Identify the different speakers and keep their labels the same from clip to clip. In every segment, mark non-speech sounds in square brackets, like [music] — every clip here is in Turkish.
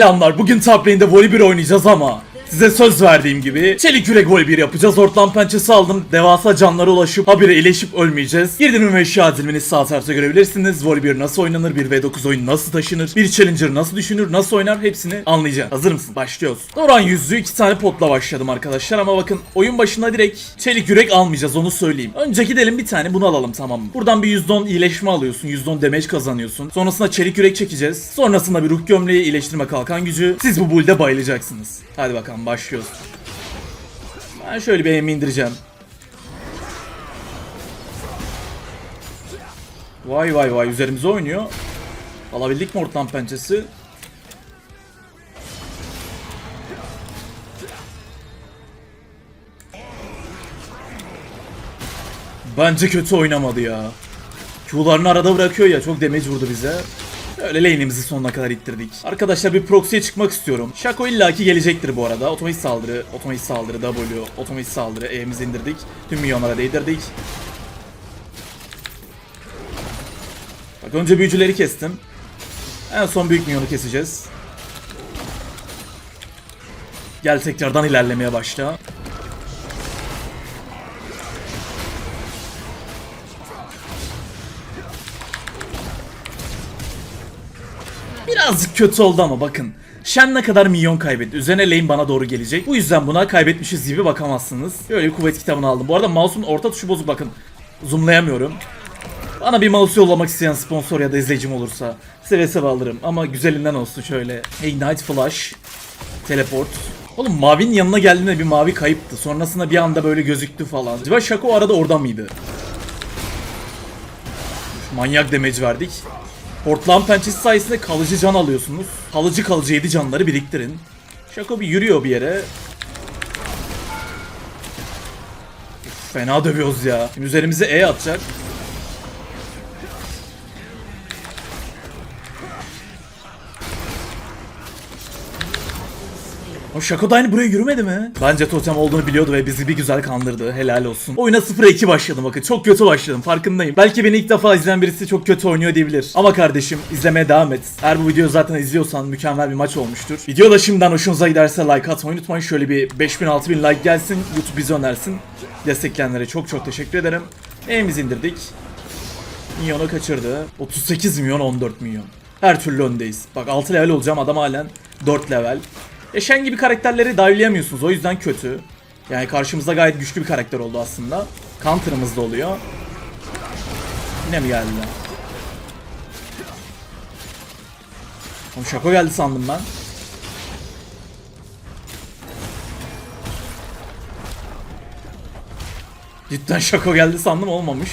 Speaker 1: Selamlar. Bugün top lane'de Voli 1 oynayacağız ama size söz verdiğim gibi çelik yürek Voli 1 yapacağız. Ortadan pençesi aldım. Devasa canlara ulaşıp habire iyileşip ölmeyeceğiz. Girdim ve eşya dizilmeni sağ tarafta görebilirsiniz. Voli 1 nasıl oynanır? 1v9 oyun nasıl taşınır? Bir challenger nasıl düşünür? Nasıl oynar? Hepsini anlayacağız. Hazır mısın? Başlıyoruz. Doran yüzüğü iki tane potla başladım arkadaşlar ama bakın oyun başında direkt çelik yürek almayacağız onu söyleyeyim. Önce gidelim bir tane bunu alalım tamam mı? Buradan bir %10 iyileşme alıyorsun. %10 damage kazanıyorsun. Sonrasında çelik yürek çekeceğiz. Sonrasında bir ruh gömleği iyileştirme kalkan gücü. Siz bu build'e bayılacaksınız. Hadi bakalım başlıyoruz. Ben şöyle bir aim'i indireceğim. Vay vay vay üzerimize oynuyor. Alabildik mi ortadan pençesi? Bence kötü oynamadı ya. Q'larını arada bırakıyor ya çok damage vurdu bize. Öyle lane'imizi sonuna kadar ittirdik. Arkadaşlar bir proxy'ye çıkmak istiyorum. Shaco illaki gelecektir bu arada. Otomatik saldırı, otomatik saldırı, W, otomatik saldırı, E'mizi indirdik. Tüm milyonlara değdirdik. Bak önce büyücüleri kestim. En son büyük milyonu keseceğiz. Gel tekrardan ilerlemeye başla. Kötü oldu ama bakın. Shen ne kadar milyon kaybetti. Üzerine lane bana doğru gelecek. Bu yüzden buna kaybetmişiz gibi bakamazsınız. Böyle bir kuvvet kitabını aldım. Bu arada mouse'un orta tuşu bozuk bakın. Zoomlayamıyorum. Bana bir mouse yollamak isteyen sponsor ya da izleyicim olursa seve seve alırım. Ama güzelinden olsun şöyle. Ignite Flash. Teleport. Oğlum Mavi'nin yanına geldiğinde bir mavi kayıptı. Sonrasında bir anda böyle gözüktü falan. Acaba Shaco arada orada mıydı? Manyak damage verdik. Portlan pençesi sayesinde kalıcı can alıyorsunuz. Kalıcı kalıcı 7 canları biriktirin. Şako bir yürüyor bir yere. Fena dövüyoruz ya. Şimdi üzerimize E atacak. O aynı buraya yürümedi mi? Bence totem olduğunu biliyordu ve bizi bir güzel kandırdı. Helal olsun. Oyuna 0'a 2 başladım bakın. Çok kötü başladım farkındayım. Belki beni ilk defa izleyen birisi çok kötü oynuyor diyebilir. Ama kardeşim izlemeye devam et. Eğer bu videoyu zaten izliyorsan mükemmel bir maç olmuştur. Video da şimdiden hoşunuza giderse like atmayı unutmayın. Şöyle bir 5000-6000 like gelsin. YouTube bizi önersin. Destekleyenlere çok çok teşekkür ederim. Evimizi indirdik. Milyonu kaçırdı. 38 milyon 14 milyon. Her türlü öndeyiz. Bak 6 level olacağım adam halen 4 level. E Shen gibi karakterleri dive'layamıyorsunuz o yüzden kötü. Yani karşımızda gayet güçlü bir karakter oldu aslında. Counter'ımız da oluyor. Yine mi geldi? Oğlum Şako geldi sandım ben. Cidden Şako geldi sandım olmamış.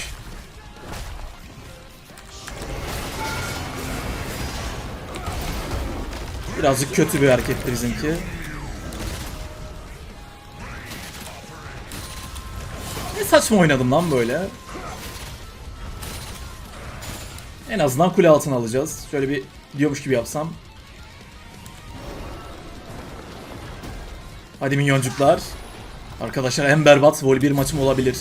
Speaker 1: Birazcık kötü bir hareketti bizimki. Ne saçma oynadım lan böyle. En azından kule altına alacağız. Şöyle bir diyormuş gibi yapsam. Hadi minyoncuklar. Arkadaşlar en berbat voli bir maçım olabilir.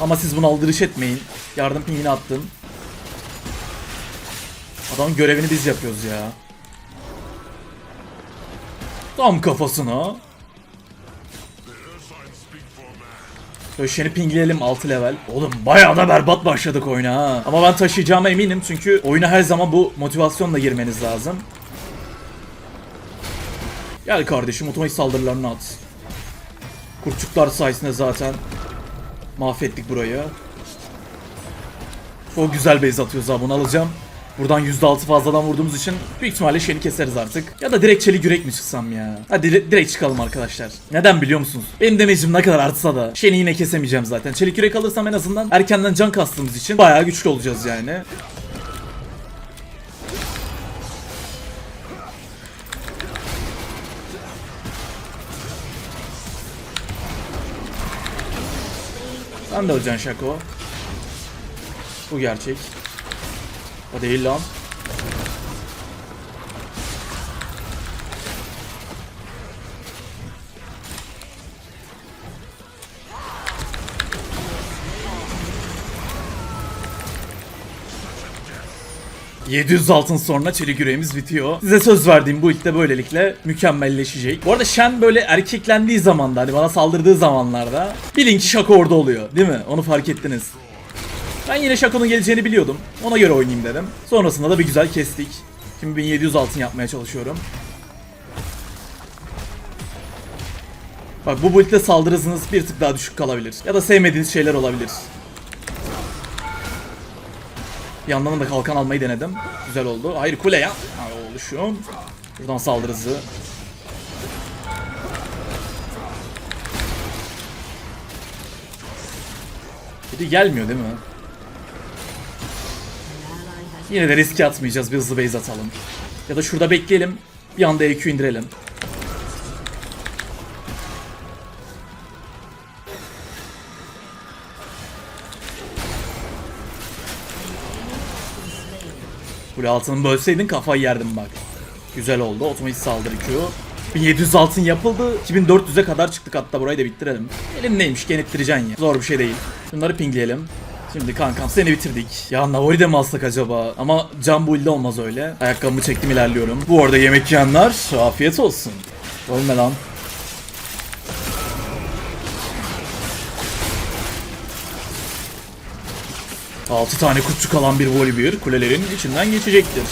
Speaker 1: Ama siz buna aldırış etmeyin. Yardım pingini attım. Adamın görevini biz yapıyoruz ya. Tam kafasına. Döşeni pingleyelim 6 level. Oğlum bayağı da berbat başladık oyuna ha. Ama ben taşıyacağıma eminim çünkü oyuna her zaman bu motivasyonla girmeniz lazım. Gel kardeşim otomatik saldırılarını at. Kurtçuklar sayesinde zaten mahvettik burayı. Çok güzel base atıyoruz abi bunu alacağım. Buradan %6 fazladan vurduğumuz için büyük ihtimalle Shen'i keseriz artık. Ya da direkt çelik yürek mi çıksam ya? Hadi dire- direkt çıkalım arkadaşlar. Neden biliyor musunuz? Benim damage'im ne kadar artsa da Shen'i yine kesemeyeceğim zaten. Çelik yürek alırsam en azından erkenden can kastığımız için bayağı güçlü olacağız yani. Sen de öleceksin Şako. Bu gerçek. O değil lan. 700 altın sonra çelik yüreğimiz bitiyor. Size söz verdiğim bu ilk böylelikle mükemmelleşecek. Bu arada Shen böyle erkeklendiği zamanda hani bana saldırdığı zamanlarda bilin ki Shaco orada oluyor değil mi? Onu fark ettiniz. Ben yine Shaco'nun geleceğini biliyordum. Ona göre oynayayım dedim. Sonrasında da bir güzel kestik. Şimdi 1700 altın yapmaya çalışıyorum. Bak bu build'de saldırı bir tık daha düşük kalabilir. Ya da sevmediğiniz şeyler olabilir. Bir yandan da kalkan almayı denedim. Güzel oldu. Hayır kule ya. Ha, oluşum. Buradan saldırı hızı. Biri gelmiyor değil mi? Yine de riske atmayacağız. Bir hızlı base atalım. Ya da şurada bekleyelim. Bir anda EQ indirelim. Kule altını bölseydin kafayı yerdim bak. Güzel oldu. Otomatik saldırı Q. 1700 altın yapıldı. 2400'e kadar çıktık hatta burayı da bitirelim. Elim neymiş genettireceksin ya. Zor bir şey değil. Bunları pingleyelim. Şimdi kankam seni bitirdik. Ya Navori de mi alsak acaba? Ama can build'de olmaz öyle. Ayakkabımı çektim ilerliyorum. Bu arada yemek yiyenler afiyet olsun. Ölme lan. Altı tane kutçu kalan bir Volibear kulelerin içinden geçecektir.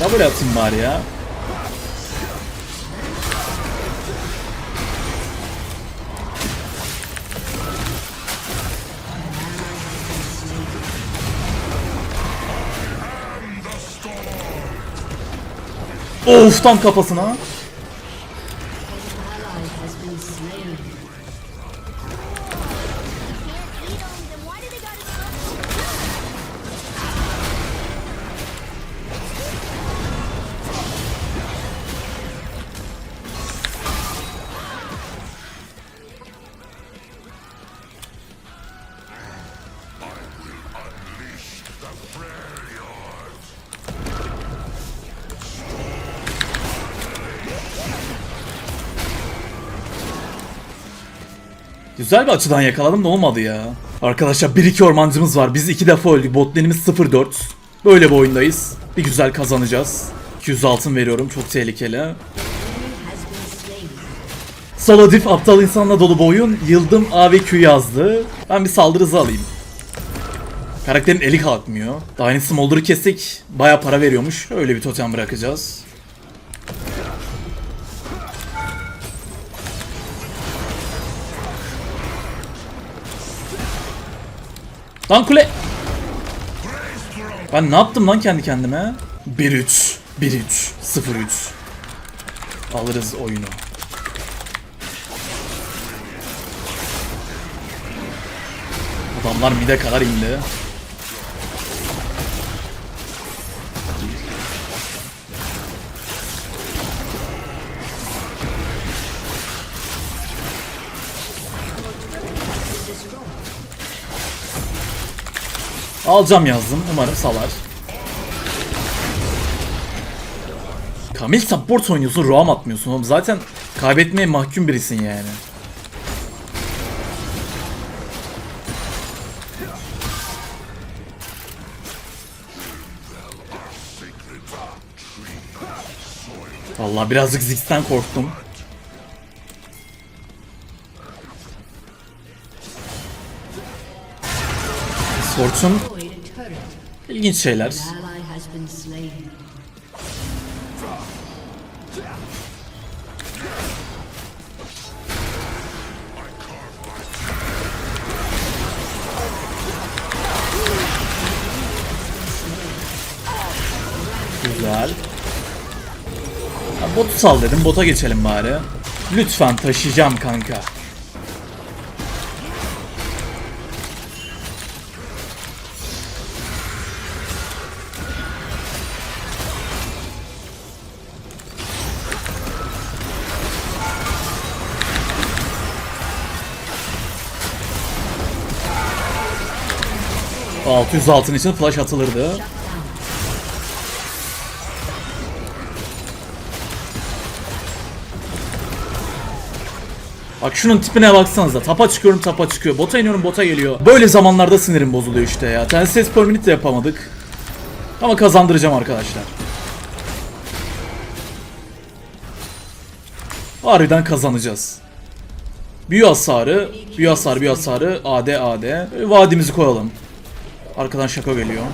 Speaker 1: Double atayım bari ya. Of tam kafasına. Güzel bir açıdan yakaladım da olmadı ya. Arkadaşlar 1-2 ormancımız var. Biz iki defa öldük. Botlenimiz 0-4. Böyle bir oyundayız. Bir güzel kazanacağız. 200 altın veriyorum. Çok tehlikeli. Solo diff aptal insanla dolu bu oyun. Yıldım A ve Q yazdı. Ben bir saldırı hızı alayım. Karakterin eli kalkmıyor. Daha yeni Smolder'ı kestik. Baya para veriyormuş. Öyle bir totem bırakacağız. Lan kule! Ben ne yaptım lan kendi kendime? 1-3 1-3 0-3 Alırız oyunu. Adamlar mide kadar indi. Alacağım yazdım. Umarım salar. Kamil support oynuyorsun, roam atmıyorsun oğlum. Zaten kaybetmeye mahkum birisin yani. Vallahi birazcık Ziggs'ten korktum.
Speaker 2: Turret.
Speaker 1: İlginç şeyler. Güzel. Ya botu sal dedim. Bota geçelim bari. Lütfen taşıyacağım kanka. ...600 altın için flash atılırdı. Bak şunun tipine baksanıza. Tapa çıkıyorum tapa çıkıyor. Bota iniyorum bota geliyor. Böyle zamanlarda sinirim bozuluyor işte ya. Tenses per minute de yapamadık. Ama kazandıracağım arkadaşlar. Harbiden kazanacağız. Büyü hasarı, büyü hasarı, büyü hasarı, AD, AD. Vadimizi koyalım. Arkadan şaka geliyor.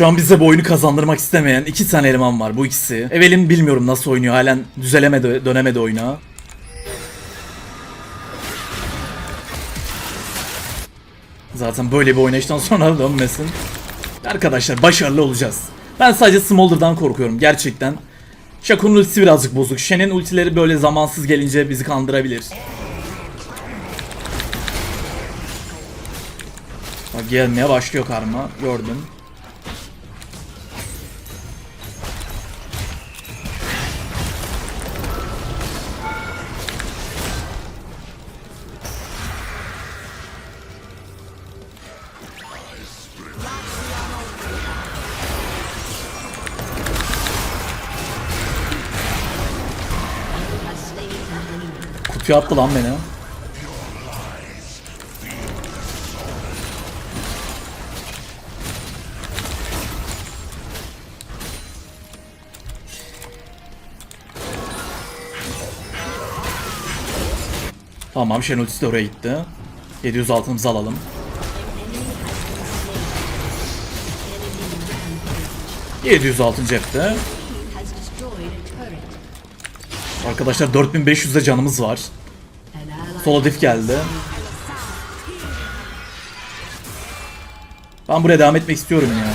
Speaker 1: Şu an bize bu oyunu kazandırmak istemeyen iki tane eleman var bu ikisi. Evelin bilmiyorum nasıl oynuyor halen düzelemedi dönemedi oyuna. Zaten böyle bir oynayıştan sonra [laughs] dönmesin. Arkadaşlar başarılı olacağız. Ben sadece Smolder'dan korkuyorum gerçekten. Shaco'nun ultisi birazcık bozuk. Shen'in ultileri böyle zamansız gelince bizi kandırabilir. Bak gelmeye başlıyor karma. Gördüm. Kutuya attı lan beni. Tamam Shen ultisi de oraya gitti. 700 altınımızı alalım. ...700 altın cepte. Arkadaşlar 4500'de canımız var. Diff geldi. Ben buraya devam etmek istiyorum ya.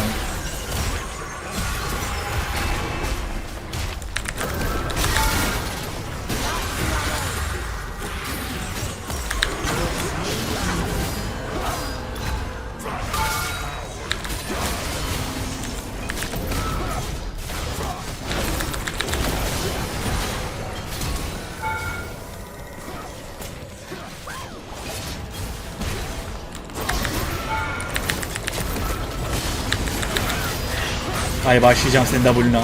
Speaker 1: Hay başlayacağım senin W'na.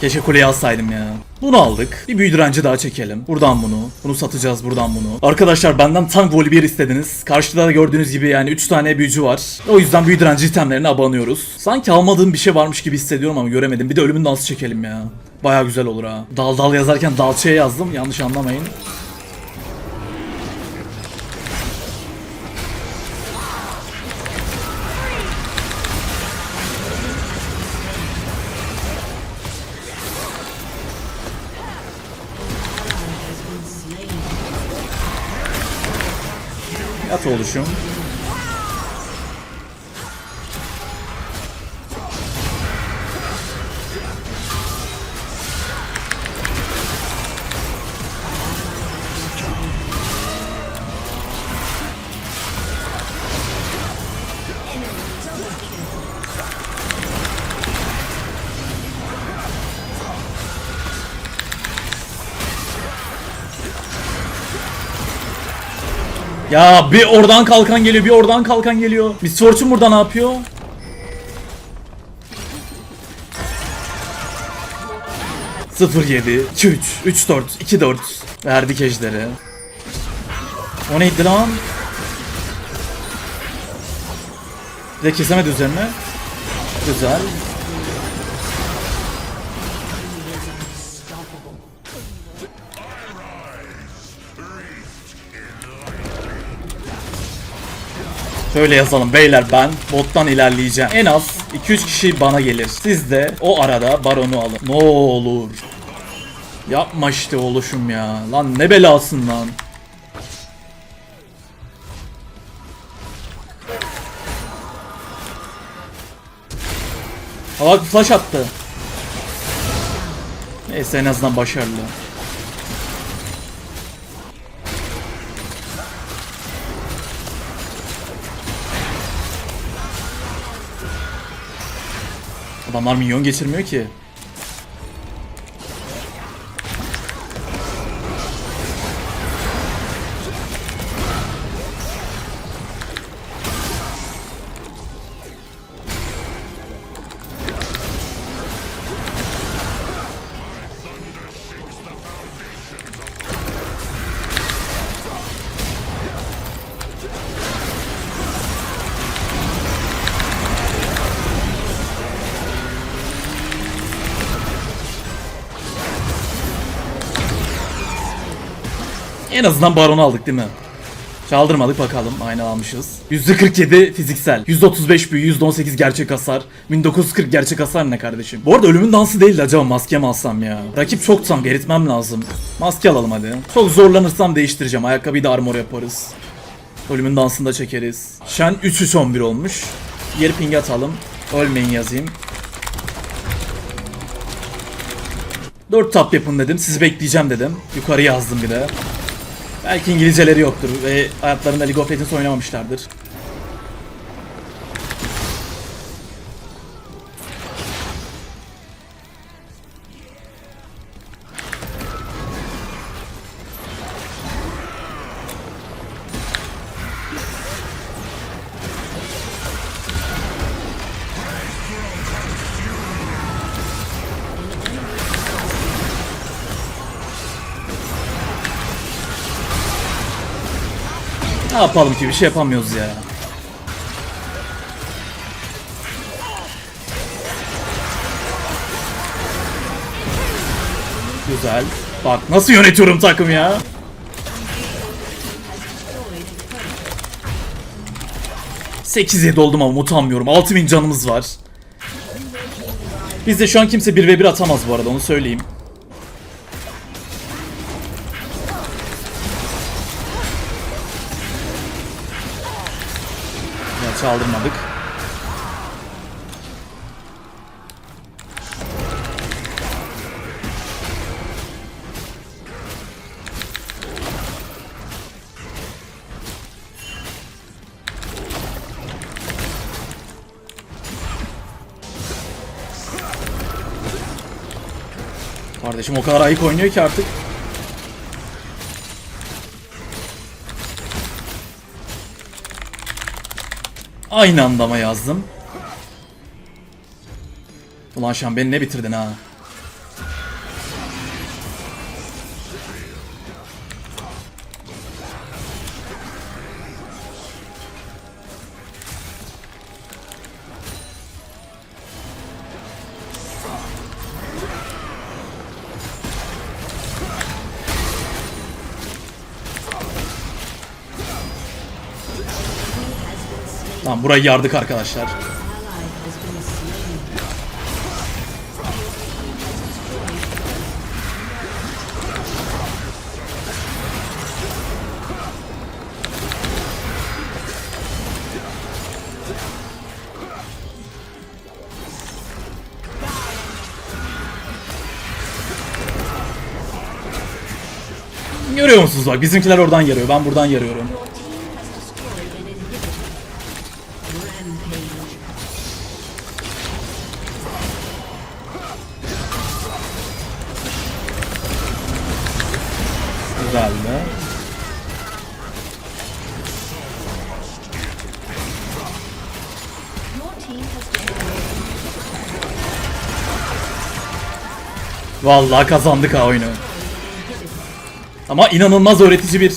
Speaker 1: Keşke kuleyi alsaydım ya. Bunu aldık. Bir büyü direnci daha çekelim. Buradan bunu. Bunu satacağız buradan bunu. Arkadaşlar benden tank voli istediniz. Karşıda da gördüğünüz gibi yani 3 tane büyücü var. O yüzden büyü direnci itemlerine abanıyoruz. Sanki almadığım bir şey varmış gibi hissediyorum ama göremedim. Bir de ölümün dansı çekelim ya. Baya güzel olur ha. Dal dal yazarken dalçaya yazdım. Yanlış anlamayın. Oluşum. Ya bir oradan kalkan geliyor, bir oradan kalkan geliyor. Miss Fortune burada ne yapıyor? Sıfır yedi, 2 3, 3 4, 2 4. Verdik ejderi. O neydi lan? Bir de kesemedi üzerine. Güzel. Şöyle yazalım beyler ben bottan ilerleyeceğim. En az 2-3 kişi bana gelir. Siz de o arada baronu alın. Ne olur. Yapma işte oluşum ya. Lan ne belasın lan. Hava flash attı. Neyse en azından başarılı. Adamlar minyon geçirmiyor ki. En azından baronu aldık değil mi? Çaldırmadık bakalım. Aynı almışız. %47 fiziksel. %35 büyü, %18 gerçek hasar. 1940 gerçek hasar ne kardeşim? Bu arada ölümün dansı değildi acaba maske mi alsam ya? Rakip çok tank eritmem lazım. Maske alalım hadi. Çok zorlanırsam değiştireceğim. Ayakkabıyı da armor yaparız. Ölümün dansını da çekeriz. Shen 3-3-11 olmuş. Yer ping atalım. Ölmeyin yazayım. 4 tap yapın dedim. Sizi bekleyeceğim dedim. Yukarı yazdım bir de. Belki İngilizceleri yoktur ve hayatlarında League of Legends oynamamışlardır. Ne yapalım ki bir şey yapamıyoruz ya. Güzel. Bak nasıl yönetiyorum takım ya. Sekiz yedi oldum ama utanmıyorum. 6000 canımız var. Bizde şu an kimse 1v1 atamaz bu arada onu söyleyeyim. Ya çaldırmadık. Kardeşim o kadar ayık oynuyor ki artık. Aynı anda mı yazdım? Ulan Şan beni ne bitirdin ha? Burayı yardık arkadaşlar. Görüyor musunuz bak bizimkiler oradan yarıyor ben buradan yarıyorum. Vallahi kazandık ha oyunu. Ama inanılmaz öğretici bir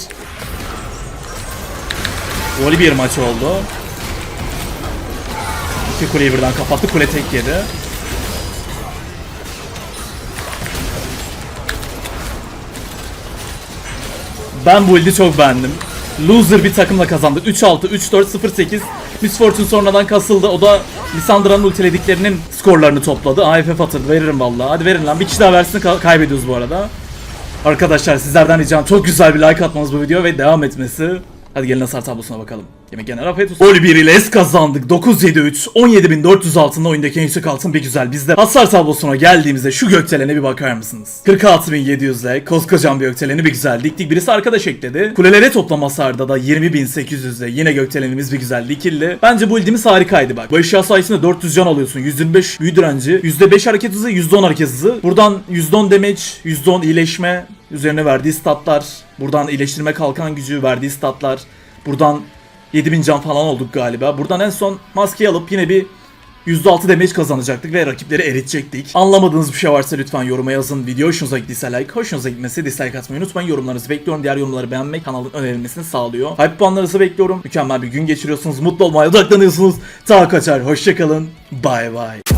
Speaker 1: Voli bir maç oldu. İki kuleyi birden kapattı. Kule tek yedi. Ben bu ildi çok beğendim. Loser bir takımla kazandık. 3-6, 3-4, 0-8. Miss Fortune sonradan kasıldı. O da Lissandra'nın ultilediklerinin skorlarını topladı. AFF atıldı. Veririm vallahi. Hadi verin lan. Bir kişi daha versin ka- kaybediyoruz bu arada. Arkadaşlar sizlerden ricam çok güzel bir like atmanız bu video ve devam etmesi. Hadi gelin hasar tablosuna bakalım. Yemek genel afiyet olsun. Oli 1 ile es kazandık. 973 17400 altında oyundaki en yüksek altın bir güzel. Biz de hasar tablosuna geldiğimizde şu gökdelene bir bakar mısınız? 46700 ile koskocaman bir gökdeleni bir güzel diktik. Birisi arkadaş ekledi. Kulelere toplam hasarda da 20800 ile yine gökdelenimiz bir güzel dikildi. Bence bu ildimiz harikaydı bak. Bu eşya sayesinde 400 can alıyorsun. 125 büyü direnci, %5 hareket hızı, %10 hareket hızı. Buradan %10 damage, %10 iyileşme, üzerine verdiği statlar. Buradan iyileştirme kalkan gücü verdiği statlar. Buradan 7000 can falan olduk galiba. Buradan en son maskeyi alıp yine bir %6 damage kazanacaktık ve rakipleri eritecektik. Anlamadığınız bir şey varsa lütfen yoruma yazın. Video hoşunuza gittiyse like, hoşunuza gitmesi dislike atmayı unutmayın. Yorumlarınızı bekliyorum. Diğer yorumları beğenmek kanalın önerilmesini sağlıyor. Hype puanlarınızı bekliyorum. Mükemmel bir gün geçiriyorsunuz. Mutlu olmaya odaklanıyorsunuz. Ta kaçar. Hoşçakalın. Bye bye.